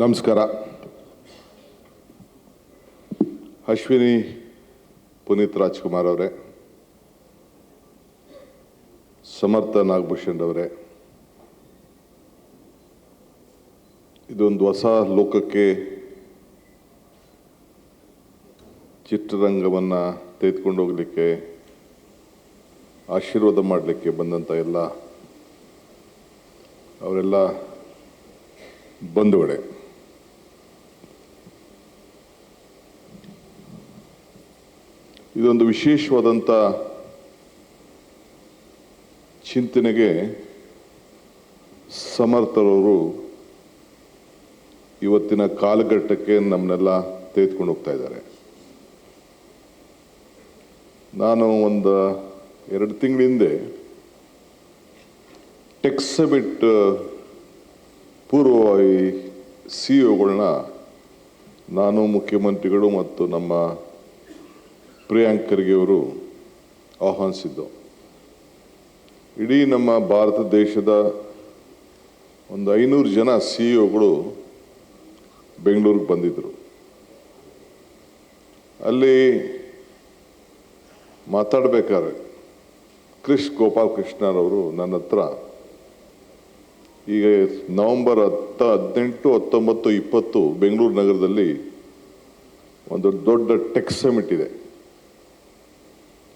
ನಮಸ್ಕಾರ. ಅಶ್ವಿನಿ ಪುನೀತ್ ರಾಜ್ಕುಮಾರ್ ಅವರೇ, ಸಮರ್ಥ ನಾಗಭೂಷಣ್ ಅವರೇ, ಇದೊಂದು ಹೊಸ ಲೋಕಕ್ಕೆ ಚಿತ್ರರಂಗವನ್ನು ತೆಗೆದುಕೊಂಡು ಹೋಗಲಿಕ್ಕೆ, ಆಶೀರ್ವಾದ ಮಾಡಲಿಕ್ಕೆ ಬಂದಂಥ ಎಲ್ಲ ಅವರೆಲ್ಲ ಬಂಧುಗಳೇ. ಇದೊಂದು ವಿಶೇಷವಾದಂಥ ಚಿಂತನೆಗೆ ಸಮರ್ಥರವರು ಇವತ್ತಿನ ಕಾಲಘಟ್ಟಕ್ಕೆ ನಮ್ಮನ್ನೆಲ್ಲ ತೆಗೆದುಕೊಂಡು ಹೋಗ್ತಾ ಇದ್ದಾರೆ. ನಾನು ಒಂದು ಎರಡು ತಿಂಗಳ ಹಿಂದೆ ಟೆಕ್ಸಬಿಟ್ ಪೂರ್ವವಾಗಿ ಸಿ ಒಗಳನ್ನ ನಾನು ಮುಖ್ಯಮಂತ್ರಿಗಳು ಮತ್ತು ನಮ್ಮ ಪ್ರಿಯಾಂಕ್ ಖರ್ಗೆ ಅವರು ಆಹ್ವಾನಿಸಿದ್ದು. ಇಡೀ ನಮ್ಮ ಭಾರತ ದೇಶದ ಒಂದು ಐನೂರು ಜನ ಸಿ ಒಗಳು ಬೆಂಗಳೂರಿಗೆ ಬಂದಿದ್ದರು ಅಲ್ಲಿ ಮಾತಾಡಬೇಕಾದ್ರೆ ಕ್ರಿಶ್ ಗೋಪಾಲಕೃಷ್ಣರವರು ನನ್ನ ಹತ್ರ, ಈಗ ನವಂಬರ್ ಹತ್ತ, ಹದಿನೆಂಟು, ಹತ್ತೊಂಬತ್ತು, ಇಪ್ಪತ್ತು ಬೆಂಗಳೂರು ನಗರದಲ್ಲಿ ಒಂದು ದೊಡ್ಡ ಟೆಕ್ ಸಮಿಟ್ ಇದೆ.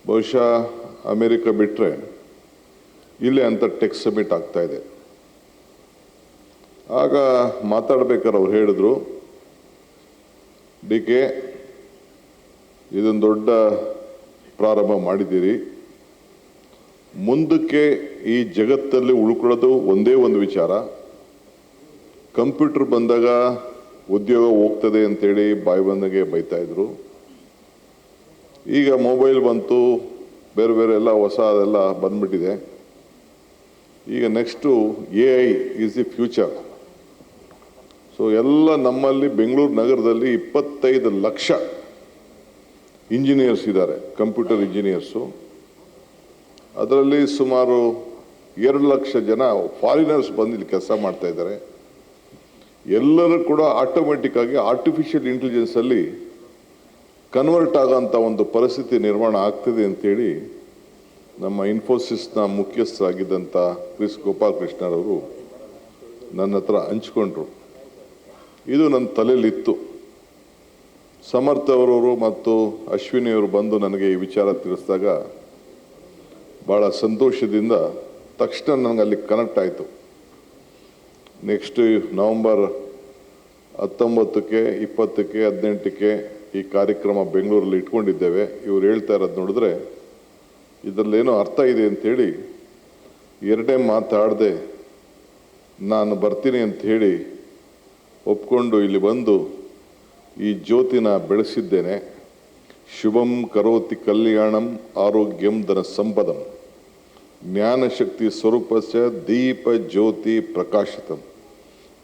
ಬಹುಶಃ ಅಮೇರಿಕ ಬಿಟ್ಟರೆ ಇಲ್ಲೇ ಅಂತ ಟೆಕ್ ಸಬ್ಮಿಟ್ ಆಗ್ತಾ ಇದೆ. ಆಗ ಮಾತಾಡ್ಬೇಕಾದ್ರೆ ಅವ್ರು ಹೇಳಿದ್ರು, ಡಿ ಕೆ, ಇದೊಂದು ದೊಡ್ಡ ಪ್ರಾರಂಭ ಮಾಡಿದ್ದೀರಿ. ಮುಂದಕ್ಕೆ ಈ ಜಗತ್ತಲ್ಲಿ ಉಳ್ಕೊಳ್ಳೋದು ಒಂದೇ ಒಂದು ವಿಚಾರ. ಕಂಪ್ಯೂಟರ್ ಬಂದಾಗ ಉದ್ಯೋಗ ಹೋಗ್ತದೆ ಅಂತೇಳಿ ಬಾಯಿ ಬಂದಾಗೆ ಬೈತಾಯಿದ್ರು ಈಗ ಮೊಬೈಲ್ ಬಂತು, ಬೇರೆ ಬೇರೆ ಎಲ್ಲ ಹೊಸ ಅದೆಲ್ಲ ಬಂದ್ಬಿಟ್ಟಿದೆ. ಈಗ next A I is the future so ಎಲ್ಲ ನಮ್ಮಲ್ಲಿ ಬೆಂಗಳೂರು ನಗರದಲ್ಲಿ ಇಪ್ಪತ್ತೈದು ಲಕ್ಷ ಇಂಜಿನಿಯರ್ಸ್ ಇದ್ದಾರೆ ಕಂಪ್ಯೂಟರ್ ಇಂಜಿನಿಯರ್ಸು ಅದರಲ್ಲಿ ಸುಮಾರು ಎರಡು ಲಕ್ಷ ಜನ ಫಾರಿನರ್ಸ್ ಬಂದು ಇಲ್ಲಿ ಕೆಲಸ ಮಾಡ್ತಾ ಇದ್ದಾರೆ. ಎಲ್ಲರೂ ಕೂಡ ಆಟೋಮೆಟಿಕ್ಕಾಗಿ ಆರ್ಟಿಫಿಷಿಯಲ್ ಇಂಟೆಲಿಜೆನ್ಸಲ್ಲಿ ಕನ್ವರ್ಟ್ ಆಗೋಂಥ ಒಂದು ಪರಿಸ್ಥಿತಿ ನಿರ್ಮಾಣ ಆಗ್ತಿದೆ ಅಂತೇಳಿ ನಮ್ಮ ಇನ್ಫೋಸಿಸ್ನ ಮುಖ್ಯಸ್ಥರಾಗಿದ್ದಂಥ ಕ್ರಿಸ್ ಗೋಪಾಲಕೃಷ್ಣರವರು ನನ್ನ ಹತ್ರ ಹಂಚ್ಕೊಂಡ್ರು. ಇದು ನನ್ನ ತಲೆಯಲ್ಲಿತ್ತು. ಸಮರ್ಥ ಅವರವರು ಮತ್ತು ಅಶ್ವಿನಿಯವರು ಬಂದು ನನಗೆ ಈ ವಿಚಾರ ತಿಳಿಸಿದಾಗ ಭಾಳ ಸಂತೋಷದಿಂದ ತಕ್ಷಣ ನನಗೆ ಅಲ್ಲಿ ಕನೆಕ್ಟ್ ಆಯಿತು. ನೆಕ್ಸ್ಟ್ ನವಂಬರ್ ಹತ್ತೊಂಬತ್ತಕ್ಕೆ, ಇಪ್ಪತ್ತಕ್ಕೆ, ಹದಿನೆಂಟಕ್ಕೆ ಈ ಕಾರ್ಯಕ್ರಮ ಬೆಂಗಳೂರಲ್ಲಿ ಇಟ್ಕೊಂಡಿದ್ದೇವೆ. ಇವ್ರು ಹೇಳ್ತಾ ಇರೋದು ನೋಡಿದ್ರೆ ಇದರಲ್ಲೇನೋ ಅರ್ಥ ಇದೆ ಅಂಥೇಳಿ ಎರಡೇ ಮಾತಾಡದೆ ನಾನು ಬರ್ತೀನಿ ಅಂತ ಹೇಳಿ ಒಪ್ಕೊಂಡು ಇಲ್ಲಿ ಬಂದು ಈ ಜ್ಯೋತಿನ ಬೆಳೆಸಿದ್ದೇನೆ. ಶುಭಂ ಕರೋತಿ ಕಲ್ಯಾಣಂ ಆರೋಗ್ಯಂ ಧನ ಸಂಪದಂ. ಜ್ಞಾನಶಕ್ತಿ ಸ್ವರೂಪಸ್ಯ ದೀಪ ಜ್ಯೋತಿ ಪ್ರಕಾಶಿತಂ.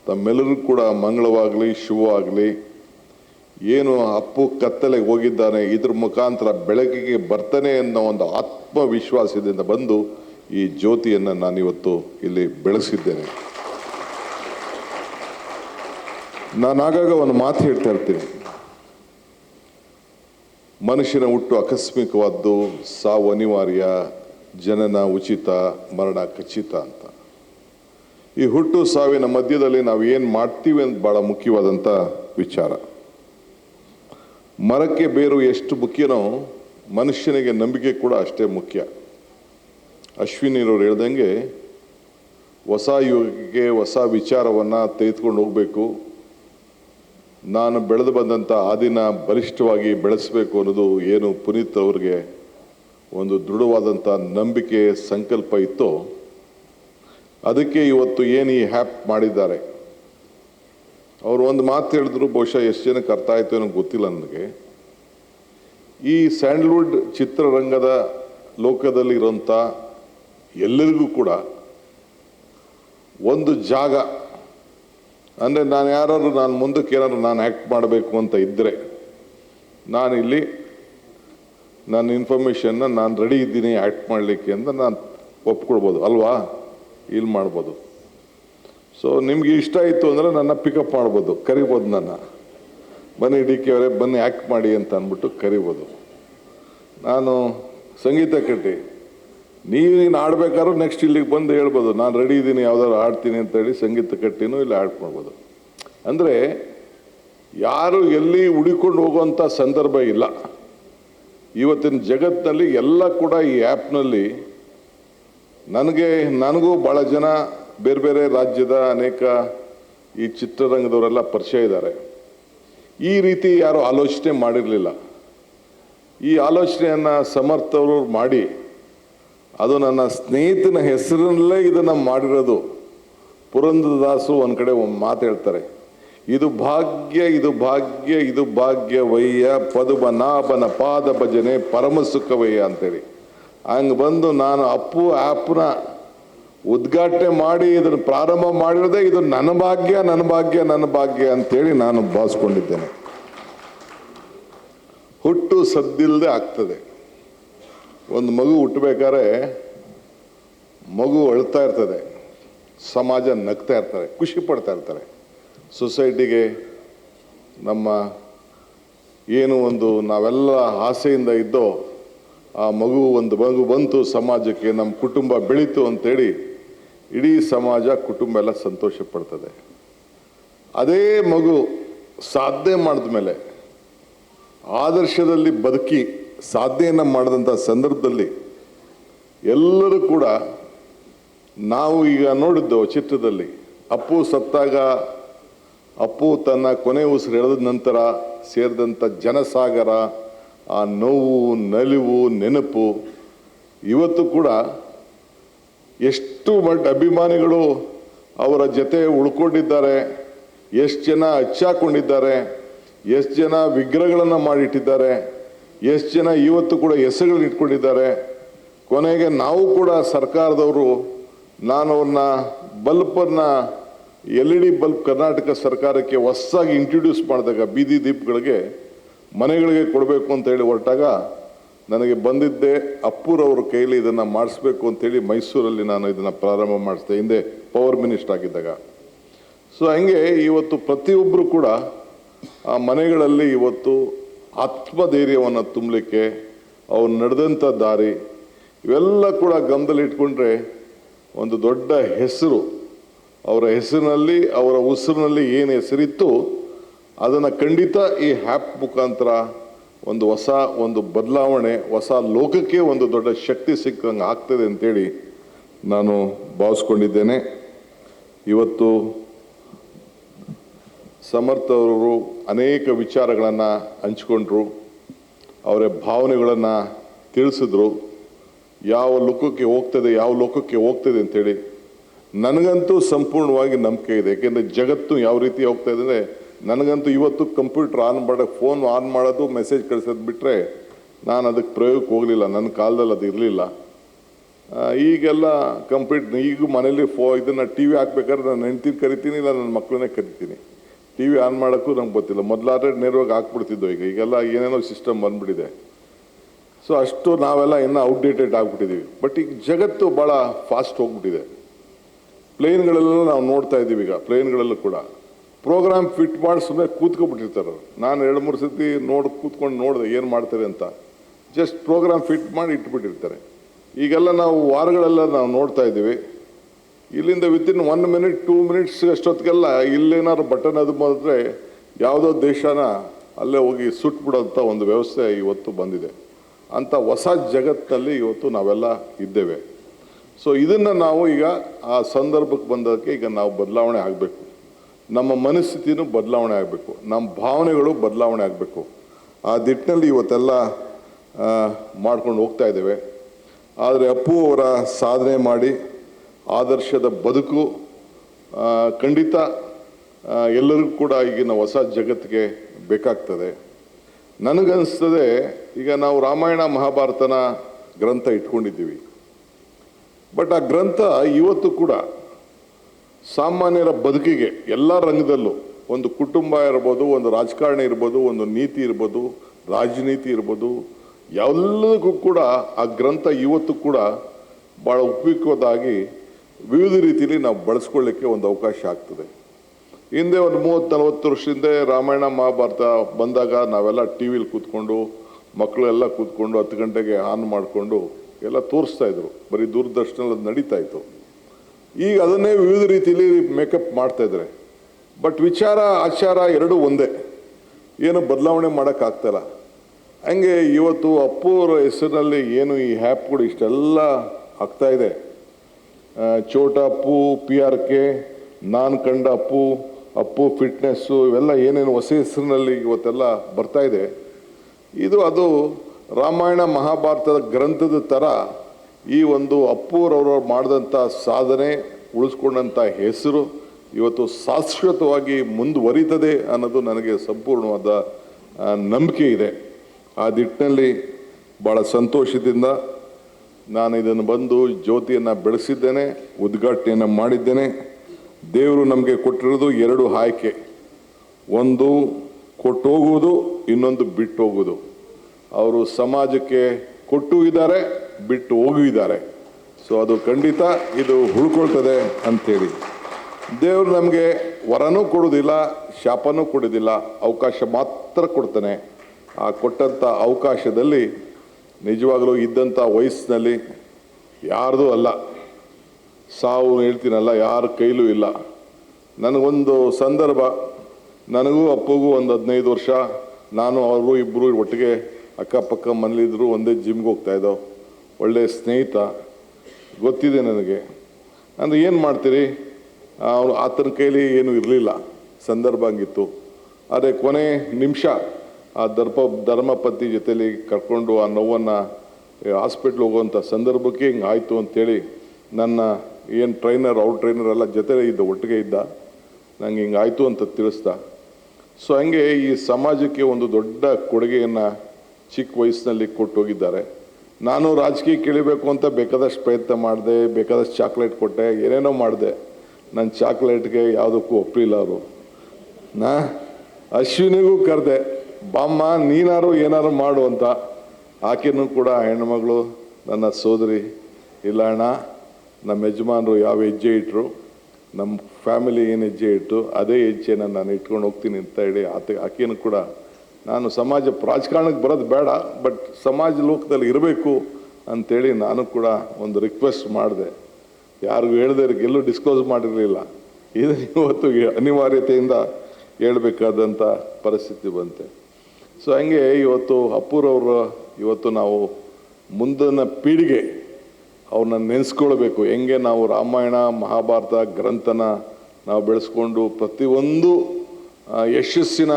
ತಮ್ಮೆಲ್ಲರೂ ಕೂಡ ಮಂಗಳವಾಗಲಿ, ಶುಭವಾಗಲಿ. ಏನು ಅಪ್ಪು ಕತ್ತಲೆಗೆ ಹೋಗಿದ್ದಾನೆ, ಇದ್ರ ಮುಖಾಂತರ ಬೆಳಕಿಗೆ ಬರ್ತಾನೆ ಅನ್ನೋ ಒಂದು ಆತ್ಮವಿಶ್ವಾಸದಿಂದ ಬಂದು ಈ ಜ್ಯೋತಿಯನ್ನು ನಾನಿವತ್ತು ಇಲ್ಲಿ ಬೆಳೆಸಿದ್ದೇನೆ. ನಾನು ಆಗಾಗ ಒಂದು ಮಾತು ಹೇಳ್ತಾ ಇರ್ತೀನಿ. ಮನುಷ್ಯನ ಹುಟ್ಟು ಆಕಸ್ಮಿಕವಾದ್ದು ಸಾವು ಅನಿವಾರ್ಯ, ಜನನ ಉಚಿತ, ಮರಣ ಖಚಿತ ಅಂತ. ಈ ಹುಟ್ಟು ಸಾವಿನ ಮಧ್ಯದಲ್ಲಿ ನಾವು ಏನು ಮಾಡ್ತೀವಿ ಅಂತ ಭಾಳ ಮುಖ್ಯವಾದಂಥ ವಿಚಾರ. ಮರಕ್ಕೆ ಬೇರು ಎಷ್ಟು ಮುಖ್ಯನೋ ಮನುಷ್ಯನಿಗೆ ನಂಬಿಕೆ ಕೂಡ ಅಷ್ಟೇ ಮುಖ್ಯ. ಅಶ್ವಿನಿರವ್ರು ಹೇಳ್ದಂಗೆ ಹೊಸ ಯುಗಕ್ಕೆ ಹೊಸ ವಿಚಾರವನ್ನು ತೆಗೆದುಕೊಂಡು ಹೋಗಬೇಕು. ನಾನು ಬೆಳೆದು ಬಂದಂಥ ಆ ದಿನ ಬಲಿಷ್ಠವಾಗಿ ಬೆಳೆಸಬೇಕು ಅನ್ನೋದು ಏನು ಪುನೀತ್ ಅವ್ರಿಗೆ ಒಂದು ದೃಢವಾದಂಥ ನಂಬಿಕೆ ಸಂಕಲ್ಪ ಇತ್ತೋ, ಅದಕ್ಕೆ ಇವತ್ತು ಏನು ಈ ಹ್ಯಾಪ್ ಮಾಡಿದ್ದಾರೆ? ಅವರು ಒಂದು ಮಾತು ಹೇಳಿದ್ರು, ಬಹುಶಃ ಎಷ್ಟು ಜನಕ್ಕೆ ಅರ್ಥ ಆಯಿತು ಏನೋ ಗೊತ್ತಿಲ್ಲ ನನಗೆ. ಈ ಸ್ಯಾಂಡಲ್ವುಡ್ ಚಿತ್ರರಂಗದ ಲೋಕದಲ್ಲಿರೋಂಥ ಎಲ್ಲರಿಗೂ ಕೂಡ ಒಂದು ಜಾಗ, ಅಂದರೆ ನಾನು ಯಾರಾದರೂ ನಾನು ಮುಂದಕ್ಕೆ ಏನಾದ್ರು ನಾನು ಆ್ಯಕ್ಟ್ ಮಾಡಬೇಕು ಅಂತ ಇದ್ದರೆ ನಾನು ಇಲ್ಲಿ ನನ್ನ ಇನ್ಫಾರ್ಮೇಷನ್ನ ನಾನು ರೆಡಿ ಇದ್ದೀನಿ ಆ್ಯಕ್ಟ್ ಮಾಡಲಿಕ್ಕೆ ಅಂತ ನಾನು ಒಪ್ಕೊಳ್ಬೋದು, ಅಲ್ವಾ? ಇಲ್ಲಿ ಮಾಡ್ಬೋದು. ಸೊ ನಿಮ್ಗೆ ಇಷ್ಟ ಆಯಿತು ಅಂದರೆ ನನ್ನ ಪಿಕಪ್ ಮಾಡ್ಬೋದು, ಕರಿಬೋದು ನನ್ನ. ಬನ್ನಿ ಡಿ ಕೆ ಅವರೇ, ಬನ್ನಿ ಆ್ಯಕ್ಟ್ ಮಾಡಿ ಅಂತ ಅಂದ್ಬಿಟ್ಟು ಕರಿಬೋದು. ನಾನು ಸಂಗೀತ ಕಟ್ಟಿ, ನೀವು ನೀನು ಆಡ್ಬೇಕಾದ್ರೂ ನೆಕ್ಸ್ಟ್ ಇಲ್ಲಿಗೆ ಬಂದು ಹೇಳ್ಬೋದು, ನಾನು ರೆಡಿ ಇದ್ದೀನಿ ಯಾವ್ದಾದ್ರು ಆಡ್ತೀನಿ ಅಂತೇಳಿ ಸಂಗೀತ ಕಟ್ಟಿನೂ ಇಲ್ಲಿ ಆಡ್ ಮಾಡ್ಬೋದು. ಅಂದರೆ, ಯಾರು ಎಲ್ಲಿ ಹುಡಿಕೊಂಡು ಹೋಗುವಂಥ ಸಂದರ್ಭ ಇಲ್ಲ. ಇವತ್ತಿನ ಜಗತ್ತಿನಲ್ಲಿ ಎಲ್ಲ ಕೂಡ ಈ ಆ್ಯಪ್ನಲ್ಲಿ ನನಗೆ, ನನಗೂ ಭಾಳ ಜನ ಬೇರೆ ಬೇರೆ ರಾಜ್ಯದ ಅನೇಕ ಈ ಚಿತ್ರರಂಗದವರೆಲ್ಲ ಪರಿಚಯ ಇದ್ದಾರೆ. ಈ ರೀತಿ ಯಾರು ಆಲೋಚನೆ ಮಾಡಿರಲಿಲ್ಲ. ಈ ಆಲೋಚನೆಯನ್ನು ಸಮರ್ಥವರು ಮಾಡಿ, ಅದು ನನ್ನ ಸ್ನೇಹಿತನ ಹೆಸರಿನಲ್ಲೇ ಇದನ್ನು ಮಾಡಿರೋದು. ಪುರಂದರದಾಸು ಒಂದು ಕಡೆ ಒಂದು ಮಾತು ಹೇಳ್ತಾರೆ, ಇದು ಭಾಗ್ಯ ಇದು ಭಾಗ್ಯ, ಇದು ಭಾಗ್ಯವಯ್ಯ, ಪದುಮನಾಭನ ಪಾದ ಭಜನೆ ಪರಮ ಸುಖವಯ್ಯ ಅಂತೇಳಿ. ಹಂಗೆ ಬಂದು ನಾನು ಅಪ್ಪು ಆ್ಯಪ್ನ ಉದ್ಘಾಟನೆ ಮಾಡಿ, ಇದನ್ನು ಪ್ರಾರಂಭ ಮಾಡಿರೋದೇ ಇದು ನನ್ನ ಭಾಗ್ಯ ನನ್ನ ಭಾಗ್ಯ ನನ್ನ ಭಾಗ್ಯ ಅಂತೇಳಿ ನಾನು ಭಾವಿಸ್ಕೊಂಡಿದ್ದೇನೆ. ಹುಟ್ಟು ಸದ್ದಿಲ್ಲದೆ ಆಗ್ತದೆ. ಒಂದು ಮಗು ಹುಟ್ಟಬೇಕಾದ್ರೆ ಮಗು ಅಳ್ತಾ ಇರ್ತದೆ. ಸಮಾಜ ನಗ್ತಾ ಇರ್ತಾರೆ ಖುಷಿ ಪಡ್ತಾ ಇರ್ತಾರೆ. ಸೊಸೈಟಿಗೆ ನಮ್ಮ ಏನು ಒಂದು ನಾವೆಲ್ಲ ಆಸೆಯಿಂದ ಇದ್ದೋ ಆ ಮಗು ಒಂದು ಮಗು ಬಂತು, ಸಮಾಜಕ್ಕೆ ನಮ್ಮ ಕುಟುಂಬ ಬೆಳೀತು ಅಂತೇಳಿ ಇಡೀ ಸಮಾಜ ಕುಟುಂಬ ಎಲ್ಲ ಸಂತೋಷ ಪಡ್ತದೆ. ಅದೇ ಮಗು ಸಾಧನೆ ಮಾಡಿದ ಮೇಲೆ, ಆದರ್ಶದಲ್ಲಿ ಬದುಕಿ ಸಾಧನೆಯನ್ನು ಮಾಡಿದಂಥ ಸಂದರ್ಭದಲ್ಲಿ ಎಲ್ಲರೂ ಕೂಡ ನಾವು ಈಗ ನೋಡಿದ್ದು ಚಿತ್ರದಲ್ಲಿ ಅಪ್ಪು ಸತ್ತಾಗ ಅಪ್ಪು ತನ್ನ ಕೊನೆ ಉಸಿರು ಎಳೆದ ನಂತರ ಸೇರಿದಂಥ ಜನಸಾಗರ ಆ ನೋವು, ನಲಿವು, ನೆನಪು, ಇವತ್ತು ಕೂಡ ಎಷ್ಟು ಮಟ್ಟ ಅಭಿಮಾನಿಗಳು ಅವರ ಜೊತೆ ಉಳ್ಕೊಂಡಿದ್ದಾರೆ, ಎಷ್ಟು ಜನ ಹಚ್ಚಾಕೊಂಡಿದ್ದಾರೆ ಎಷ್ಟು ಜನ ವಿಗ್ರಹಗಳನ್ನು ಮಾಡಿಟ್ಟಿದ್ದಾರೆ, ಎಷ್ಟು ಜನ ಇವತ್ತು ಕೂಡ ಹೆಸರುಗಳನ್ನ ಇಟ್ಕೊಂಡಿದ್ದಾರೆ. ಕೊನೆಗೆ ನಾವು ಕೂಡ ಸರ್ಕಾರದವರು, ನಾನು ಅವ್ರನ್ನ ಬಲ್ಪನ್ನು L E D bulb Karnataka ಸರ್ಕಾರಕ್ಕೆ ಹೊಸ್ದಾಗಿ ಇಂಟ್ರೊಡ್ಯೂಸ್ ಮಾಡಿದಾಗ ಬೀದಿ ದೀಪಗಳಿಗೆ ಮನೆಗಳಿಗೆ ಕೊಡಬೇಕು ಅಂತ ಹೇಳಿ ಹೊರಟಾಗ ನನಗೆ ಬಂದಿದ್ದೆ ಅಪ್ಪುರವ್ರ ಕೈಲಿ ಇದನ್ನು ಮಾಡಿಸ್ಬೇಕು ಅಂತೇಳಿ ಮೈಸೂರಲ್ಲಿ ನಾನು ಇದನ್ನು ಪ್ರಾರಂಭ ಮಾಡಿಸಿದೆ, ಹಿಂದೆ ಪವರ್ ಮಿನಿಸ್ಟರ್ ಆಗಿದ್ದಾಗ. ಸೊ ಹಂಗೆ ಇವತ್ತು ಪ್ರತಿಯೊಬ್ಬರು ಕೂಡ ಆ ಮನೆಗಳಲ್ಲಿ ಇವತ್ತು ಆತ್ಮಧೈರ್ಯವನ್ನು ತುಂಬಲಿಕ್ಕೆ ಅವ್ರು ನಡೆದಂಥ ದಾರಿ, ಇವೆಲ್ಲ ಕೂಡ ಗಮನದಲ್ಲಿ ಇಟ್ಕೊಂಡ್ರೆ ಒಂದು ದೊಡ್ಡ ಹೆಸರು, ಅವರ ಹೆಸರಿನಲ್ಲಿ, ಅವರ ಉಸಿರಿನಲ್ಲಿ ಏನು ಹೆಸರಿತ್ತು ಅದನ್ನು ಖಂಡಿತ ಈ ಹ್ಯಾಪ್ ಮುಖಾಂತರ ಒಂದು ಹೊಸ ಒಂದು ಬದಲಾವಣೆ, ಹೊಸ ಲೋಕಕ್ಕೆ ಒಂದು ದೊಡ್ಡ ಶಕ್ತಿ ಸಿಕ್ಕಂಗೆ ಆಗ್ತದೆ ಅಂತೇಳಿ ನಾನು ಭಾವಿಸ್ಕೊಂಡಿದ್ದೇನೆ. ಇವತ್ತು ಸಮರ್ಥ ಅವರು ಅನೇಕ ವಿಚಾರಗಳನ್ನು ಹಂಚಿಕೊಂಡ್ರು, ಅವರ ಭಾವನೆಗಳನ್ನು ತಿಳಿಸಿದ್ರು. ಯಾವ ಲೋಕಕ್ಕೆ ಹೋಗ್ತದೆ, ಯಾವ ಲೋಕಕ್ಕೆ ಹೋಗ್ತದೆ ಅಂತೇಳಿ ನನಗಂತೂ ಸಂಪೂರ್ಣವಾಗಿ ನಂಬಿಕೆ ಇದೆ. ಯಾಕೆಂದರೆ ಜಗತ್ತು ಯಾವ ರೀತಿ ಹೋಗ್ತಾ ಇದೆ ಅಂದರೆ ನನಗಂತೂ ಇವತ್ತು ಕಂಪ್ಯೂಟರ್ ಆನ್ ಮಾಡೋಕ್ಕೆ ಫೋನ್ ಆನ್ ಮಾಡೋದು, ಮೆಸೇಜ್ ಕಳಿಸೋದು ಬಿಟ್ಟರೆ ನಾನು ಅದಕ್ಕೆ ಪ್ರಯೋಗಕ್ಕೆ ಹೋಗಲಿಲ್ಲ. ನನ್ನ ಕಾಲದಲ್ಲಿ ಅದು ಇರಲಿಲ್ಲ. ಈಗೆಲ್ಲ ಕಂಪ್ಲೀಟ್ ಈಗ ಮನೇಲಿ ಫೋ, ಇದನ್ನು ಟಿ ವಿ ಹಾಕ್ಬೇಕಾದ್ರೆ ನಾನು ಹೆಂಡ್ತಿನ ಕರಿತೀನಿ, ಇಲ್ಲ ನನ್ನ ಮಕ್ಕಳನ್ನೇ ಕರಿತೀನಿ. ಟಿ ವಿ ಆನ್ ಮಾಡೋಕ್ಕೂ ನಂಗೆ ಗೊತ್ತಿಲ್ಲ. ಮೊದಲಾದ್ರೆ ನೇರವಾಗಿ ಹಾಕ್ಬಿಡ್ತಿದ್ದೋ ಈಗ. ಈಗೆಲ್ಲ ಏನೇನೋ ಸಿಸ್ಟಮ್ ಬಂದ್ಬಿಟ್ಟಿದೆ. ಸೊ ಅಷ್ಟು ನಾವೆಲ್ಲ ಇನ್ನೂ ಔಟ್ಡೇಟೆಡ್ ಆಗಿಬಿಟ್ಟಿದ್ದೀವಿ. ಬಟ್ ಈಗ ಜಗತ್ತು ಭಾಳ ಫಾಸ್ಟ್ ಹೋಗ್ಬಿಟ್ಟಿದೆ. ಪ್ಲೇನ್ಗಳೆಲ್ಲ ನಾವು ನೋಡ್ತಾ ಇದ್ದೀವಿ ಈಗ, ಪ್ಲೇನ್ಗಳಲ್ಲೂ ಕೂಡ. ಪ್ರೋಗ್ರಾಮ್ ಫಿಟ್ ಮಾಡಿ ಸುಮ್ಮನೆ ಕೂತ್ಕೊಬಿಟ್ಟಿರ್ತಾರೆ ನಾನು ಎರಡು ಮೂರು ಸತಿ ನೋಡಿ ಕೂತ್ಕೊಂಡು ನೋಡಿದೆ ಏನು ಮಾಡ್ತಾರೆ ಅಂತ. ಜಸ್ಟ್ ಪ್ರೋಗ್ರಾಮ್ ಫಿಟ್ ಮಾಡಿ ಇಟ್ಬಿಟ್ಟಿರ್ತಾರೆ. ಈಗೆಲ್ಲ ನಾವು ವಾರಗಳೆಲ್ಲ ನಾವು ನೋಡ್ತಾ ಇದ್ದೀವಿ. ಇಲ್ಲಿಂದ within one minute two minutes ಅಷ್ಟೊತ್ತಿಗೆಲ್ಲ ಇಲ್ಲೇನಾದ್ರು ಬಟನ್ ಅದು ಬಂದರೆ ಯಾವುದೋ ದೇಶನ ಅಲ್ಲೇ ಹೋಗಿ ಸುಟ್ಬಿಡೋಂಥ ಒಂದು ವ್ಯವಸ್ಥೆ ಇವತ್ತು ಬಂದಿದೆ. ಅಂಥ ಹೊಸ ಜಗತ್ತಲ್ಲಿ ಇವತ್ತು ನಾವೆಲ್ಲ ಇದ್ದೇವೆ. ಸೊ ಇದನ್ನು ನಾವು ಈಗ ಆ ಸಂದರ್ಭಕ್ಕೆ ಬಂದದಕ್ಕೆ ಈಗ ನಾವು ಬದಲಾವಣೆ ಆಗಬೇಕು. ನಮ್ಮ ಮನಸ್ಥಿತಿನೂ ಬದಲಾವಣೆ ಆಗಬೇಕು. ನಮ್ಮ ಭಾವನೆಗಳು ಬದಲಾವಣೆ ಆಗಬೇಕು. ಆ ದಿಟ್ಟಿನಲ್ಲಿ ಇವತ್ತೆಲ್ಲ ಮಾಡ್ಕೊಂಡು ಹೋಗ್ತಾ ಇದ್ದೇವೆ. ಆದರೆ ಅಪ್ಪು ಅವರ ಸಾಧನೆ ಮಾಡಿ ಆದರ್ಶದ ಬದುಕು ಖಂಡಿತ ಎಲ್ಲರಿಗೂ ಕೂಡ ಈಗಿನ ಹೊಸ ಜಗತ್ತಿಗೆ ಬೇಕಾಗ್ತದೆ. ನನಗನ್ನಿಸ್ತದೆ ಈಗ ನಾವು ರಾಮಾಯಣ ಮಹಾಭಾರತನ ಗ್ರಂಥ ಇಟ್ಕೊಂಡಿದ್ದೀವಿ. ಬಟ್ ಆ ಗ್ರಂಥ ಇವತ್ತು ಕೂಡ ಸಾಮಾನ್ಯರ ಬದುಕಿಗೆ ಎಲ್ಲ ರಂಗದಲ್ಲೂ ಒಂದು ಕುಟುಂಬ ಇರ್ಬೋದು, ಒಂದು ರಾಜಕಾರಣ ಇರ್ಬೋದು, ಒಂದು ನೀತಿ ಇರ್ಬೋದು, ರಾಜನೀತಿ ಇರ್ಬೋದು, ಎಲ್ಲದಕ್ಕೂ ಕೂಡ ಆ ಗ್ರಂಥ ಇವತ್ತು ಕೂಡ ಭಾಳ ಉಪಯುಕ್ತವಾಗಿ ವಿವಿಧ ರೀತಿಯಲ್ಲಿ ನಾವು ಬಳಸ್ಕೊಳ್ಳಿಕ್ಕೆ ಒಂದು ಅವಕಾಶ ಆಗ್ತದೆ. ಹಿಂದೆ ಒಂದು ಮೂವತ್ತು, ನಲವತ್ತು ಹಿಂದೆ ರಾಮಾಯಣ, ಮಹಾಭಾರತ ಬಂದಾಗ ನಾವೆಲ್ಲ ಟಿ ವಿಲಿ ಕೂತ್ಕೊಂಡು, ಮಕ್ಕಳೆಲ್ಲ ಕೂತ್ಕೊಂಡು ಹತ್ತು ಗಂಟೆಗೆ ಆನ್ ಮಾಡಿಕೊಂಡು ಎಲ್ಲ ತೋರಿಸ್ತಾ ಇದ್ರು. ಬರೀ ದೂರದರ್ಶನಲ್ಲಿ ಅದು ನಡೀತಾ ಇತ್ತು. ಈಗ ಅದನ್ನೇ ವಿವಿಧ ರೀತಿಯಲ್ಲಿ ಮೇಕಪ್ ಮಾಡ್ತಾ ಇದ್ದಾರೆ. ಬಟ್ ವಿಚಾರ, ಆಚಾರ ಎರಡೂ ಒಂದೇ. ಏನು ಬದಲಾವಣೆ ಮಾಡೋಕ್ಕಾಗ್ತಾಯಿಲ್ಲ ಹಂಗೆ ಇವತ್ತು ಅಪ್ಪು ಅವರ ಹೆಸರಿನಲ್ಲಿ ಏನು ಈ ಆ್ಯಪ್ಗಳು ಇಷ್ಟೆಲ್ಲ ಆಗ್ತಾ ಇದೆ. ಚೋಟ ಅಪ್ಪು ಪಿ ಆರ್ ಕೆ ನಾನು ಕಂಡ ಅಪ್ಪು ಅಪ್ಪು ಫಿಟ್ನೆಸ್ಸು ಇವೆಲ್ಲ ಏನೇನು ಹೊಸ ಹೆಸರಿನಲ್ಲಿ ಇವತ್ತೆಲ್ಲ ಬರ್ತಾ ಇದೆ. ಇದು ಅದು ರಾಮಾಯಣ ಮಹಾಭಾರತದ ಗ್ರಂಥದ ಥರ ಈ ಒಂದು ಅಪ್ಪುರವರು ಮಾಡಿದಂಥ ಸಾಧನೆ, ಉಳಿಸ್ಕೊಂಡಂಥ ಹೆಸರು ಇವತ್ತು ಶಾಶ್ವತವಾಗಿ ಮುಂದುವರಿತದೆ ಅನ್ನೋದು ನನಗೆ ಸಂಪೂರ್ಣವಾದ ನಂಬಿಕೆ ಇದೆ. ಆ ದಿಟ್ಟಿನಲ್ಲಿ ಭಾಳ ಸಂತೋಷದಿಂದ ನಾನು ಇದನ್ನು ಬಂದು ಜ್ಯೋತಿಯನ್ನು ಬೆಳೆಸಿದ್ದೇನೆ, ಉದ್ಘಾಟನೆಯನ್ನು ಮಾಡಿದ್ದೇನೆ. ದೇವರು ನಮಗೆ ಕೊಟ್ಟಿರೋದು ಎರಡು ಆಯ್ಕೆ. ಒಂದು ಕೊಟ್ಟೋಗುವುದು, ಇನ್ನೊಂದು ಬಿಟ್ಟು ಹೋಗುವುದು ಅವರು ಸಮಾಜಕ್ಕೆ ಕೊಟ್ಟು ಇದ್ದಾರೆ. ಬಿಟ್ಟು ಹೋಗಿದ್ದಾರೆ. ಸೊ ಅದು ಖಂಡಿತ ಇದು ಉಳ್ಕೊಳ್ತದೆ ಅಂಥೇಳಿ. ದೇವರು ನಮಗೆ ವರನೂ ಕೊಡೋದಿಲ್ಲ, ಶಾಪನೂ ಕೊಡೋದಿಲ್ಲ, ಅವಕಾಶ ಮಾತ್ರ ಕೊಡ್ತಾನೆ. ಆ ಕೊಟ್ಟಂಥ ಅವಕಾಶದಲ್ಲಿ ನಿಜವಾಗಲೂ ಇದ್ದಂಥ ವಯಸ್ಸಿನಲ್ಲಿ ಯಾರ್ದೂ ಅಲ್ಲ. ಸಾವು ಹೇಳ್ತೀನಲ್ಲ, ಯಾರ ಕೈಲೂ ಇಲ್ಲ. ನನಗೊಂದು ಸಂದರ್ಭ, ನನಗೂ ಅಪ್ಪಗೂ ಒಂದು ಹದಿನೈದು ವರ್ಷ, ನಾನು ಅವರು ಇಬ್ಬರು ಒಟ್ಟಿಗೆ ಅಕ್ಕಪಕ್ಕ ಮನೇಲಿದ್ದರು ಒಂದೇ ಜಿಮ್ಗೆ ಹೋಗ್ತಾ ಇದ್ದೋ. ಒಳ್ಳೆಯ ಸ್ನೇಹಿತ ಗೊತ್ತಿದೆ ನನಗೆ. ಅಂದರೆ ಏನು ಮಾಡ್ತೀರಿ? ಅವನು ಆತನ ಕೈಲಿ ಏನೂ ಇರಲಿಲ್ಲ. ಸಂದರ್ಭ ಹಂಗಿತ್ತು. ಆದರೆ ಕೊನೆ ನಿಮಿಷ ಆ ದರ್ಪ, ಧರ್ಮಪತಿ ಜೊತೆಲಿ ಕರ್ಕೊಂಡು ಆ ನೋವನ್ನು ಹಾಸ್ಪಿಟ್ಲ್ ಹೋಗುವಂಥ ಸಂದರ್ಭಕ್ಕೆ ಹಿಂಗೆ ಆಯಿತು ಅಂಥೇಳಿ ನನ್ನ ಏನು ಟ್ರೈನರ್, ಅವ್ರ ಟ್ರೈನರ್ ಎಲ್ಲ ಜೊತೆಲೇ ಇದ್ದ, ಒಟ್ಟಿಗೆ ಇದ್ದ. ನಂಗೆ ಹಿಂಗೆ ಆಯಿತು ಅಂತ ತಿಳಿಸ್ದ. ಸೊ ಹಂಗೆ ಈ ಸಮಾಜಕ್ಕೆ ಒಂದು ದೊಡ್ಡ ಕೊಡುಗೆಯನ್ನು ಚಿಕ್ಕ ವಯಸ್ಸಿನಲ್ಲಿ ಕೊಟ್ಟು ಹೋಗಿದ್ದಾರೆ ನಾನು ರಾಜಕೀಯಕ್ಕೆ ಇಳಿಬೇಕು ಅಂತ ಬೇಕಾದಷ್ಟು ಪ್ರಯತ್ನ ಮಾಡಿದೆ, ಬೇಕಾದಷ್ಟು ಚಾಕ್ಲೇಟ್ ಕೊಟ್ಟೆ, ಏನೇನೋ ಮಾಡಿದೆ. ನನ್ನ ಚಾಕ್ಲೇಟ್ಗೆ ಯಾವುದಕ್ಕೂ ಒಪ್ಪಲಿಲ್ಲ ಅವರು ನಾ ಅಶ್ವಿನಿಗೂ ಕರೆದೆ, ಬಾಮ್ಮ, ನೀನಾರು ಏನಾರು ಮಾಡು ಅಂತ. ಆಕೆನೂ ಕೂಡ ಹೆಣ್ಮಗಳು ನನ್ನ ಸೋದರಿ. ಇಲ್ಲ ಅಣ್ಣ, ನಮ್ಮ ಯಜಮಾನರು ಯಾವ ಹೆಜ್ಜೆ ಇಟ್ಟರು ನಮ್ಮ ಫ್ಯಾಮಿಲಿ ಏನು ಹೆಜ್ಜೆ ಇಟ್ಟು, ಅದೇ ಹೆಜ್ಜೆನ ನಾನು ಇಟ್ಕೊಂಡು ಹೋಗ್ತೀನಿ ಅಂತ ಹೇಳಿ ಆತ ಆಕೆಯೂ ಕೂಡ ನಾನು ಸಮಾಜ ರಾಜಕಾರಣಕ್ಕೆ ಬರೋದು ಬೇಡ ಬಟ್ ಸಮಾಜ ಲೋಕದಲ್ಲಿ ಇರಬೇಕು ಅಂಥೇಳಿ ನಾನು ಕೂಡ ಒಂದು ರಿಕ್ವೆಸ್ಟ್ ಮಾಡಿದೆ. ಯಾರಿಗೂ ಹೇಳ್ದೆ ಎಲ್ಲೂ ಡಿಸ್ಕ್ಲೋಸ್ ಮಾಡಿರಲಿಲ್ಲ. ಇದು ಇವತ್ತು ಅನಿವಾರ್ಯತೆಯಿಂದ ಹೇಳಬೇಕಾದಂಥ ಪರಿಸ್ಥಿತಿ ಬಂತೆ. ಸೊ ಹಂಗೆ ಇವತ್ತು ಅಪ್ಪುರವರು ಇವತ್ತು ನಾವು ಮುಂದಿನ ಪೀಳಿಗೆ ಅವ್ರನ್ನ ನೆನೆಸ್ಕೊಳ್ಬೇಕು. ಹೆಂಗೆ ನಾವು ರಾಮಾಯಣ, ಮಹಾಭಾರತ, ಗ್ರಂಥನ ನಾವು ಬೆಳೆಸ್ಕೊಂಡು ಪ್ರತಿಯೊಂದು ಯಶಸ್ಸಿನ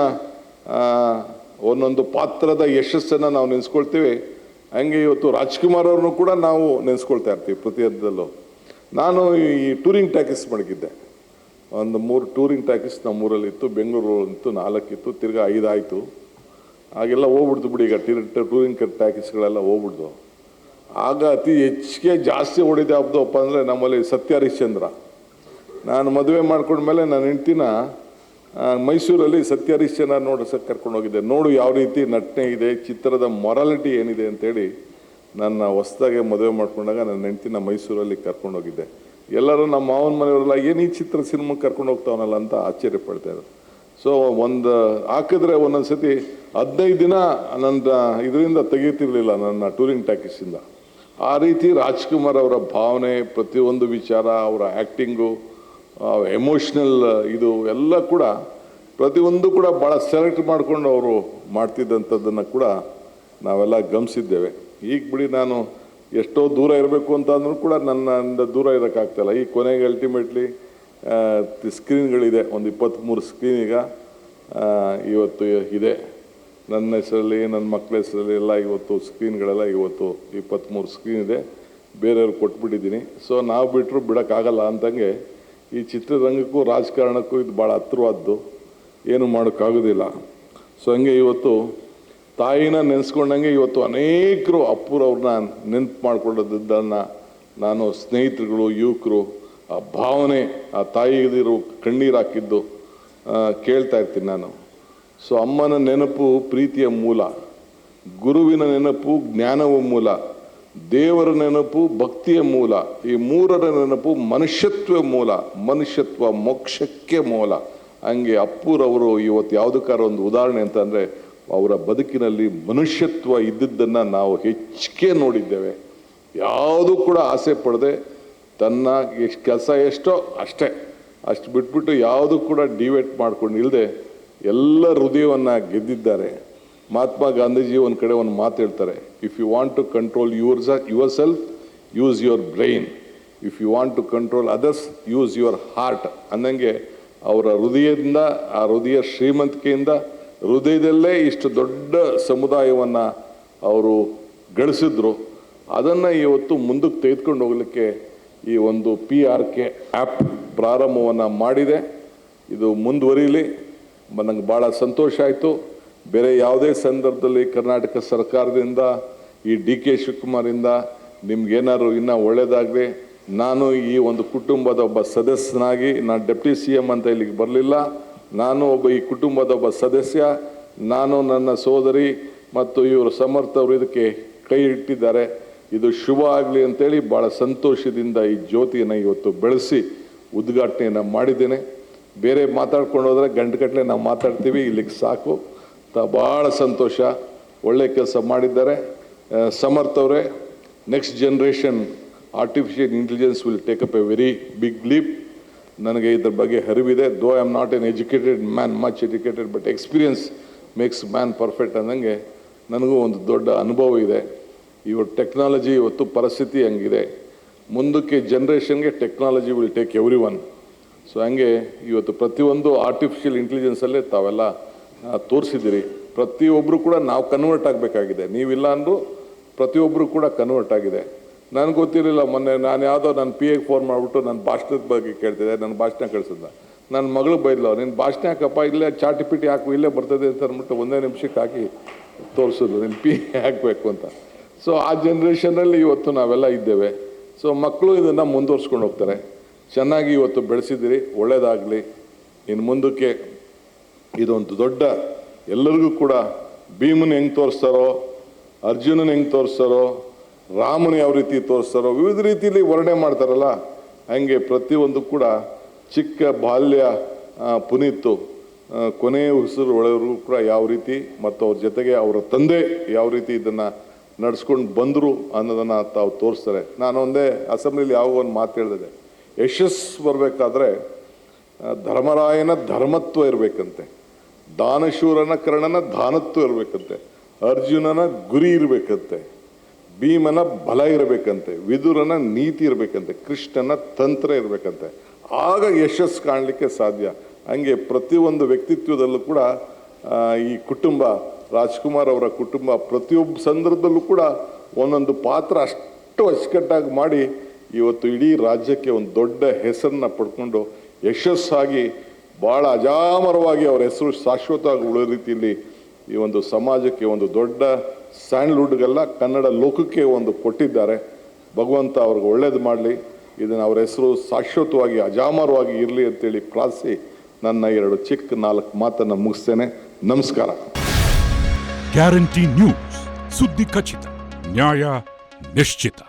ಒಂದೊಂದು ಪಾತ್ರದ ಯಶಸ್ಸನ್ನು ನಾವು ನೆನೆಸ್ಕೊಳ್ತೀವಿ. ಹಂಗೆ ಇವತ್ತು ರಾಜ್ಕುಮಾರ್ ಅವ್ರನ್ನೂ ಕೂಡ ನಾವು ನೆನೆಸ್ಕೊಳ್ತಾ ಇರ್ತೀವಿ ಪ್ರತಿಯೊಂದರಲ್ಲೂ. ನಾನು ಈ ಟೂರಿಂಗ್ ಟ್ಯಾಕಿಸ್ ಮಡಗಿದ್ದೆ ಒಂದು ಮೂರು ಟೂರಿಂಗ್ ಟ್ಯಾಕಿಸ್ ನಮ್ಮೂರಲ್ಲಿ ಇತ್ತು ಬೆಂಗಳೂರು ಇತ್ತು ನಾಲ್ಕಿತ್ತು, ತಿರ್ಗಾ ಐದಾಯಿತು. ಆಗೆಲ್ಲ ಹೋಗ್ಬಿಡ್ತು ಬಿಡಿ ಈಗ ಟಿರ್ ಟೂರಿಂಗ್ ಟ್ಯಾಕಿಸ್ಗಳೆಲ್ಲ ಹೋಗ್ಬಿಡ್ದು. ಆಗ ಅತಿ ಹೆಚ್ಚಿಗೆ ಜಾಸ್ತಿ ಹೊಡಿದ ಅಪ್ಪ ಅಂದರೆ ನಮ್ಮಲ್ಲಿ ಸತ್ಯ ಹರಿಶ್ಚಂದ್ರ ನಾನು ಮದುವೆ ಮಾಡ್ಕೊಂಡ್ಮೇಲೆ ನನ್ನ ಹೆಂಡ್ತಿನ ಮೈಸೂರಲ್ಲಿ ಸತ್ಯ ಹರಿಶ್ಚಂದ್ರ ಸರ್ ಕರ್ಕೊಂಡು ಹೋಗಿದ್ದೆ. ನೋಡು ಯಾವ ರೀತಿ ನಟನೆ ಇದೆ, ಚಿತ್ರದ ಮೊರಾಲಿಟಿ ಏನಿದೆ ಅಂತೇಳಿ ನನ್ನ ಹೊಸ್ದಾಗೆ ಮದುವೆ ಮಾಡ್ಕೊಂಡಾಗ ನನ್ನ ಹೆಂಡ್ತಿನ ಮೈಸೂರಲ್ಲಿ ಕರ್ಕೊಂಡೋಗಿದ್ದೆ ಎಲ್ಲರೂ ನಮ್ಮ ಮಾವನ ಮನೆಯವರೆಲ್ಲ, ಏನು ಈ ಚಿತ್ರ ಸಿನಿಮಾಗೆ ಕರ್ಕೊಂಡು ಹೋಗ್ತಾವನಲ್ಲ? ಅಂತ ಆಶ್ಚರ್ಯ ಪಡ್ತಾ ಇದ್ದರು ಸೊ ಒಂದು, ಹಾಕಿದ್ರೆ ಒಂದೊಂದು ಸತಿ ಹದಿನೈದು ದಿನ ನನ್ನ ಇದರಿಂದ ತೆಗೀತಿರ್ಲಿಲ್ಲ ನನ್ನ ಟೂರಿಂಗ್ ಟ್ಯಾಕಿಸಿಂದ ಆ ರೀತಿ ರಾಜ್ಕುಮಾರ್ ಅವರ ಭಾವನೆ, ಪ್ರತಿಯೊಂದು ವಿಚಾರ, ಅವರ ಆ್ಯಕ್ಟಿಂಗು ಎಮೋಷ್ನಲ್ ಇದು ಎಲ್ಲ ಕೂಡ ಪ್ರತಿಯೊಂದು ಕೂಡ ಭಾಳ ಸೆಲೆಕ್ಟ್ ಮಾಡಿಕೊಂಡು ಅವರು ಮಾಡ್ತಿದ್ದಂಥದ್ದನ್ನು ಕೂಡ ನಾವೆಲ್ಲ ಗಮನಿಸಿದ್ದೇವೆ. ಈಗ ಬಿಡಿ ನಾನು ಎಷ್ಟೋ ದೂರ ಇರಬೇಕು ಅಂತ ಅಂದ್ರೂ ಕೂಡ ನನ್ನಿಂದ ದೂರ ಇರೋಕ್ಕಾಗ್ತಾಯಿಲ್ಲ ಈ ಕೊನೆಗೆ ಅಲ್ಟಿಮೇಟ್ಲಿ ಸ್ಕ್ರೀನ್ಗಳಿದೆ ಒಂದು ಇಪ್ಪತ್ತ್ಮೂರು ಸ್ಕ್ರೀನ್ ಈಗ ಇವತ್ತು ಇದೆ. ನನ್ನ ಹೆಸರಲ್ಲಿ, ನನ್ನ ಮಕ್ಕಳ ಹೆಸರಲ್ಲಿ ಎಲ್ಲ ಇವತ್ತು ಸ್ಕ್ರೀನ್ಗಳೆಲ್ಲ ಇವತ್ತು ಇಪ್ಪತ್ತ್ಮೂರು ಸ್ಕ್ರೀನ್ ಇದೆ. ಬೇರೆಯವ್ರಿಗೆ ಕೊಟ್ಬಿಟ್ಟಿದ್ದೀನಿ. ಸೊ ನಾವು ಬಿಟ್ಟರು ಬಿಡೋಕ್ಕಾಗಲ್ಲ ಅಂತಂಗೆ ಈ ಚಿತ್ರರಂಗಕ್ಕೂ ರಾಜಕಾರಣಕ್ಕೂ ಇದು ಭಾಳ ಹತ್ರವಾದ್ದು ಏನು ಮಾಡೋಕ್ಕಾಗೋದಿಲ್ಲ. ಸೊ ಹಂಗೆ ಇವತ್ತು ತಾಯಿನ ನೆನೆಸ್ಕೊಂಡಂಗೆ ಇವತ್ತು ಅನೇಕರು ಅಪ್ಪುರವ್ರನ್ನ ನೆನ್ಪು ಮಾಡಿಕೊಂಡದ್ದನ್ನು ನಾನು ಸ್ನೇಹಿತರುಗಳು, ಯುವಕರು, ಆ ಭಾವನೆ ಆ ತಾಯಿಗಿರು ಕಣ್ಣೀರು ಹಾಕಿದ್ದು ಕೇಳ್ತಾ ಇರ್ತೀನಿ ನಾನು. ಸೊ ಅಮ್ಮನ ನೆನಪು ಪ್ರೀತಿಯ ಮೂಲ, ಗುರುವಿನ ನೆನಪು ಜ್ಞಾನವ ಮೂಲ. ದೇವರ ನೆನಪು ಭಕ್ತಿಯ ಮೂಲ, ಈ ಮೂರರ ನೆನಪು ಮನುಷ್ಯತ್ವ ಮೂಲ, ಮನುಷ್ಯತ್ವ ಮೋಕ್ಷಕ್ಕೆ ಮೂಲ. ಹಂಗೆ ಅಪ್ಪುರವರು ಇವತ್ತು ಯಾವುದಕ್ಕಾರ ಒಂದು ಉದಾಹರಣೆ ಅಂತಂದರೆ, ಅವರ ಬದುಕಿನಲ್ಲಿ ಮನುಷ್ಯತ್ವ ಇದ್ದದ್ದನ್ನು ನಾವು ಹೆಚ್ಚಿಗೆ ನೋಡಿದ್ದೇವೆ. ಯಾವುದೂ ಕೂಡ ಆಸೆ ಪಡದೆ ತನ್ನ ಎಷ್ಟು ಕೆಲಸ ಎಷ್ಟೋ ಅಷ್ಟೇ. ಅಷ್ಟು ಬಿಟ್ಬಿಟ್ಟು ಯಾವುದು ಕೂಡ ಡಿವೇಟ್ ಮಾಡ್ಕೊಂಡು ಇಲ್ಲದೆ ಎಲ್ಲ ಹೃದಯವನ್ನು ಗೆದ್ದಿದ್ದಾರೆ. ಮಹಾತ್ಮ ಗಾಂಧೀಜಿ ಒಂದು ಕಡೆ ಒಂದು ಮಾತು ಹೇಳ್ತಾರೆ if you want to control yourself, use your brain if you want to control others use your heart ಅಂದಂಗೆ ಅವರ ಹೃದಯದಿಂದ ಆ ಹೃದಯ ಶ್ರೀಮಂತಿಕೆಯಿಂದ ಹೃದಯದಲ್ಲೇ ಇಷ್ಟು ದೊಡ್ಡ ಸಮುದಾಯವನ್ನು ಅವರು ಗಳಿಸಿದ್ರು. ಅದನ್ನು ಇವತ್ತು ಮುಂದಕ್ಕೆ ತೆಗೆದುಕೊಂಡು ಹೋಗಲಿಕ್ಕೆ ಈ ಒಂದು ಪಿ ಆರ್ ಕೆ ಆ್ಯಪ್ ಪ್ರಾರಂಭವನ್ನು ಮಾಡಿದೆ. ಇದು ಮುಂದುವರಿಲಿ. ನನಗೆ ಭಾಳ ಸಂತೋಷ ಆಯಿತು. ಬೇರೆ ಯಾವುದೇ ಸಂದರ್ಭದಲ್ಲಿ ಕರ್ನಾಟಕ ಸರ್ಕಾರದಿಂದ ಈ ಡಿ ಕೆ ಶಿವಕುಮಾರಿಂದ ನಿಮ್ಗೇನಾದ್ರು ಇನ್ನೂ ಒಳ್ಳೆಯದಾಗಲಿ ನಾನು ಈ ಒಂದು ಕುಟುಂಬದ ಒಬ್ಬ ಸದಸ್ಯನಾಗಿ, ನಾನು ಡೆಪ್ಟಿ ಸಿ ಎಂ ಅಂತ ಇಲ್ಲಿಗೆ ಬರಲಿಲ್ಲ. ನಾನು ಒಬ್ಬ ಈ ಕುಟುಂಬದ ಒಬ್ಬ ಸದಸ್ಯ, ನಾನು ನನ್ನ ಸೋದರಿ ಮತ್ತು ಇವರು ಸಮರ್ಥವರು ಇದಕ್ಕೆ ಕೈ ಇಟ್ಟಿದ್ದಾರೆ. ಇದು ಶುಭ ಆಗಲಿ ಅಂತೇಳಿ ಭಾಳ ಸಂತೋಷದಿಂದ ಈ ಜ್ಯೋತಿಯನ್ನು ಇವತ್ತು ಬೆಳೆಸಿ ಉದ್ಘಾಟನೆಯನ್ನು ಮಾಡಿದ್ದೇನೆ. ಬೇರೆ ಮಾತಾಡ್ಕೊಂಡು ಹೋದರೆ ಗಂಟೆಗಟ್ಟಲೆ ನಾವು ಮಾತಾಡ್ತೀವಿ, ಇಲ್ಲಿಗೆ ಸಾಕು. ತ ಭಾಳ ಸಂತೋಷ. ಒಳ್ಳೆ ಕೆಲಸ ಮಾಡಿದ್ದಾರೆ. ಸಮರ್ಥ್ ಅವರೇ next generation artificial intelligence will take up a very big leap ನನಗೆ ಇದ್ರ ಬಗ್ಗೆ ಅರಿವಿದೆ. Though I am not an educated man much educated but experience makes man perfect ಅಂದಂಗೆ ನನಗೂ ಒಂದು ದೊಡ್ಡ ಅನುಭವ ಇದೆ. ಇವತ್ತು ಟೆಕ್ನಾಲಜಿ ಇವತ್ತು ಪರಿಸ್ಥಿತಿ ಹಂಗಿದೆ. ಮುಂದಕ್ಕೆ ಜನ್ರೇಷನ್ಗೆ technology will take every one so ಹಂಗೆ ಇವತ್ತು ಪ್ರತಿಯೊಂದು ಆರ್ಟಿಫಿಷಿಯಲ್ ಇಂಟೆಲಿಜೆನ್ಸಲ್ಲೇ ತಾವೆಲ್ಲ ತೋರಿಸಿದ್ದೀರಿ. ಪ್ರತಿಯೊಬ್ಬರು ಕೂಡ ನಾವು ಕನ್ವರ್ಟ್ ಆಗಬೇಕಾಗಿದೆ. ನೀವಿಲ್ಲ ಅಂದರೂ ಪ್ರತಿಯೊಬ್ಬರು ಕೂಡ ಕನ್ವರ್ಟ್ ಆಗಿದೆ. ನನಗೆ ಗೊತ್ತಿರಲಿಲ್ಲ, ಮೊನ್ನೆ ನಾನು ಯಾವುದೋ ನನ್ನ ಪಿ ಎಗೆ ಫೋನ್ ಮಾಡಿಬಿಟ್ಟು ನನ್ನ ಭಾಷಣದ ಬಗ್ಗೆ ಕೇಳ್ತಿದ್ದೆ ನನ್ನ ಭಾಷಣ ಕಳಿಸಿದ್ದ. ನನ್ನ ಮಗಳು ಬೈದ್ಲು ನಿನ್ನ ಭಾಷಣ ಹಾಕಪ್ಪ, ಇಲ್ಲೇ ಚಾಟಿ ಪಿಟಿ ಹಾಕು, ಇಲ್ಲೇ ಬರ್ತದೆ ಅಂತ ಅಂದ್ಬಿಟ್ಟು ಒಂದೇ ನಿಮಿಷಕ್ಕೆ ಹಾಕಿ ತೋರಿಸೋದು ನಿನ್ನ ಪಿ ಹಾಕಬೇಕು ಅಂತ. ಸೊ ಆ ಜನ್ರೇಷನಲ್ಲಿ ಇವತ್ತು ನಾವೆಲ್ಲ ಇದ್ದೇವೆ. ಸೊ ಮಕ್ಕಳು ಇದನ್ನು ಮುಂದುವರ್ಸ್ಕೊಂಡು ಹೋಗ್ತಾರೆ. ಚೆನ್ನಾಗಿ ಇವತ್ತು ಬೆಳೆಸಿದಿರಿ ಒಳ್ಳೆಯದಾಗಲಿ ಇನ್ನು ಮುಂದಕ್ಕೆ ಇದೊಂದು ದೊಡ್ಡ ಎಲ್ಲರಿಗೂ ಕೂಡ ಭೀಮನ ಹೆಂಗ್ ತೋರಿಸ್ತಾರೋ, ಅರ್ಜುನನ ಹೆಂಗ್ ತೋರಿಸ್ತಾರೋ, ರಾಮನ ಯಾವ ರೀತಿ ತೋರಿಸ್ತಾರೋ, ವಿವಿಧ ರೀತಿಯಲ್ಲಿ ವರ್ಣೆ ಮಾಡ್ತಾರಲ್ಲ, ಹಂಗೆ ಪ್ರತಿಯೊಂದು ಕೂಡ ಚಿಕ್ಕ ಬಾಲ್ಯ ಪುನೀತು ಕೊನೆಯ ಉಸಿರು ಒಳಗೂ ಕೂಡ ಯಾವ ರೀತಿ ಮತ್ತು ಅವ್ರ ಜೊತೆಗೆ ಅವರ ತಂದೆ ಯಾವ ರೀತಿ ಇದನ್ನು ನಡ್ಸ್ಕೊಂಡು ಬಂದರು ಅನ್ನೋದನ್ನು ತಾವು ತೋರಿಸ್ತಾರೆ. ನಾನು ಒಂದೇ ಅಸೆಂಬ್ಲಿಲಿ ಯಾವ ಒಂದು ಮಾತು ಹೇಳಿದೆ, ಯಶಸ್ಸು ಬರಬೇಕಾದ್ರೆ ಧರ್ಮರಾಯನ ಧರ್ಮತ್ವ ಇರಬೇಕಂತೆ. ದಾನಶೂರನ ಕರ್ಣನ ದಾನತ್ವ ಇರಬೇಕಂತೆ. ಅರ್ಜುನನ ಗುರಿ ಇರಬೇಕಂತೆ. ಭೀಮನ ಬಲ ಇರಬೇಕಂತೆ. ವಿದುರನ ನೀತಿ ಇರಬೇಕಂತೆ. ಕೃಷ್ಣನ ತಂತ್ರ ಇರಬೇಕಂತೆ. ಆಗ ಯಶಸ್ಸು ಕಾಣಲಿಕ್ಕೆ ಸಾಧ್ಯ. ಹಂಗೆ ಪ್ರತಿಯೊಂದು ವ್ಯಕ್ತಿತ್ವದಲ್ಲೂ ಕೂಡ ಈ ಕುಟುಂಬ, ರಾಜ್ಕುಮಾರ್ ಅವರ ಕುಟುಂಬ ಪ್ರತಿಯೊಬ್ಬ ಸಂದರ್ಭದಲ್ಲೂ ಕೂಡ ಒಂದೊಂದು ಪಾತ್ರ ಅಷ್ಟು ಅಚ್ಚುಕಟ್ಟಾಗಿ ಮಾಡಿ ಇವತ್ತು ಇಡೀ ರಾಜ್ಯಕ್ಕೆ ಒಂದು ದೊಡ್ಡ ಹೆಸರನ್ನ ಪಡ್ಕೊಂಡು ಯಶಸ್ಸಾಗಿ ಭಾಳ ಅಜಾಮರವಾಗಿ ಅವರ ಹೆಸರು ಶಾಶ್ವತವಾಗಿ ಉಳಿಯೋ ರೀತಿಯಲ್ಲಿ ಈ ಒಂದು ಸಮಾಜಕ್ಕೆ ಒಂದು ದೊಡ್ಡ ಸ್ಯಾಂಡ್ಲ್ವುಡ್ಗೆಲ್ಲ ಕನ್ನಡ ಲೋಕಕ್ಕೆ ಒಂದು ಕೊಟ್ಟಿದ್ದಾರೆ. ಭಗವಂತ ಅವ್ರಿಗೆ ಒಳ್ಳೇದು ಮಾಡಲಿ. ಇದನ್ನು ಅವರ ಹೆಸರು ಶಾಶ್ವತವಾಗಿ ಅಜಾಮರವಾಗಿ ಇರಲಿ ಅಂತೇಳಿ ಪ್ರಾರ್ಥಿಸಿ ನನ್ನ ಎರಡು ಚಿಕ್ಕ ನಾಲ್ಕು ಮಾತನ್ನು ಮುಗಿಸ್ತೇನೆ. ನಮಸ್ಕಾರ. Guarantee news. ಸುದ್ದಿ ಖಚಿತ, ನ್ಯಾಯ ನಿಶ್ಚಿತ.